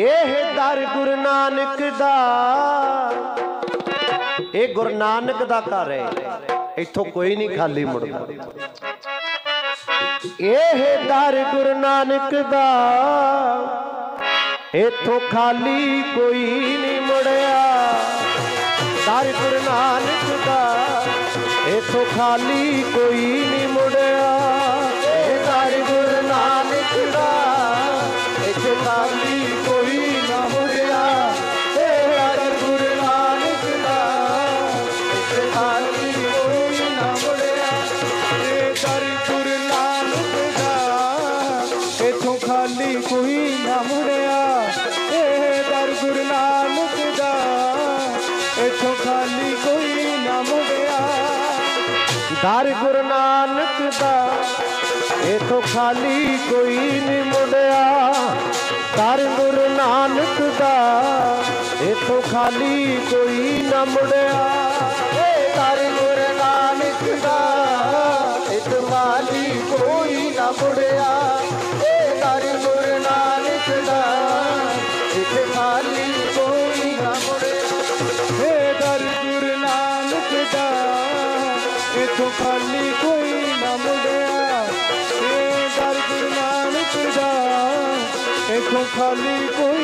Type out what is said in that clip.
ਇਹ ਦਰ ਗੁਰੂ ਨਾਨਕ ਦਾ। ਇਹ ਗੁਰੂ ਨਾਨਕ ਦਾ ਘਰ ਹੈ। ਇੱਥੋਂ ਕੋਈ ਨਹੀਂ ਖਾਲੀ ਮੁੜਦਾ। ਇਹ ਦਰ ਗੁਰੂ ਨਾਨਕ ਦਾ। ਇੱਥੋਂ ਖਾਲੀ ਕੋਈ ਨਹੀਂ ਮੁੜਿਆ। ਦਰ ਗੁਰੂ ਨਾਨਕ ਦਾ। ਇੱਥੋਂ ਖਾਲੀ ਕੋਈ ਨਹੀਂ ਮੁੜਿਆ। ਇਹ ਦਰ ਗੁਰੂ ਨਾਨਕ ਦਾ। ਇੱਥੇ ਖਾਲੀ ਖਾਲੀ ਕੋਈ ਨਾ ਮੁੜਿਆ। ਇਹ ਦਰ ਗੁਰੂ ਨਾਨਕ ਦਾ, ਇਥੋਂ ਖਾਲੀ ਕੋਈ ਨਾ ਮੁੜਿਆ। ਦਰ ਗੁਰੂ ਨਾਨਕ ਦਾ, ਇਥੋਂ ਖਾਲੀ ਕੋਈ ਨਹੀਂ ਮੁੜਿਆ। ਦਰ ਗੁਰੂ ਨਾਨਕ ਦਾ, ਇਥੋਂ ਖਾਲੀ ਕੋਈ ਨਾ ਮੁੜਿਆ। ਏ ਦਰ ਗੁਰੂ ਨਾਨਕ ਦਾ, ਇਥੋਂ ਖਾਲੀ ਕੋਈ ਨਾ ਮੁੜਿਆ। ਇਥੇ ਖਾਲੀ ਕੋਈ ਨਾ ਮੁੜਿਆ ਇਹ ਦਰ ਗੁਰੂ ਨਾਨਕ ਦਾ ਇਥੋਂ ਖਾਲੀ ਕੋਈ ਨਾ ਮੁੜਿਆ ਇਹ ਦਰ ਗੁਰੂ ਨਾਨਕ ਦਾ ਇਥੋਂ ਖਾਲੀ ਕੋਈ ਨਾ ਮੁੜਿਆ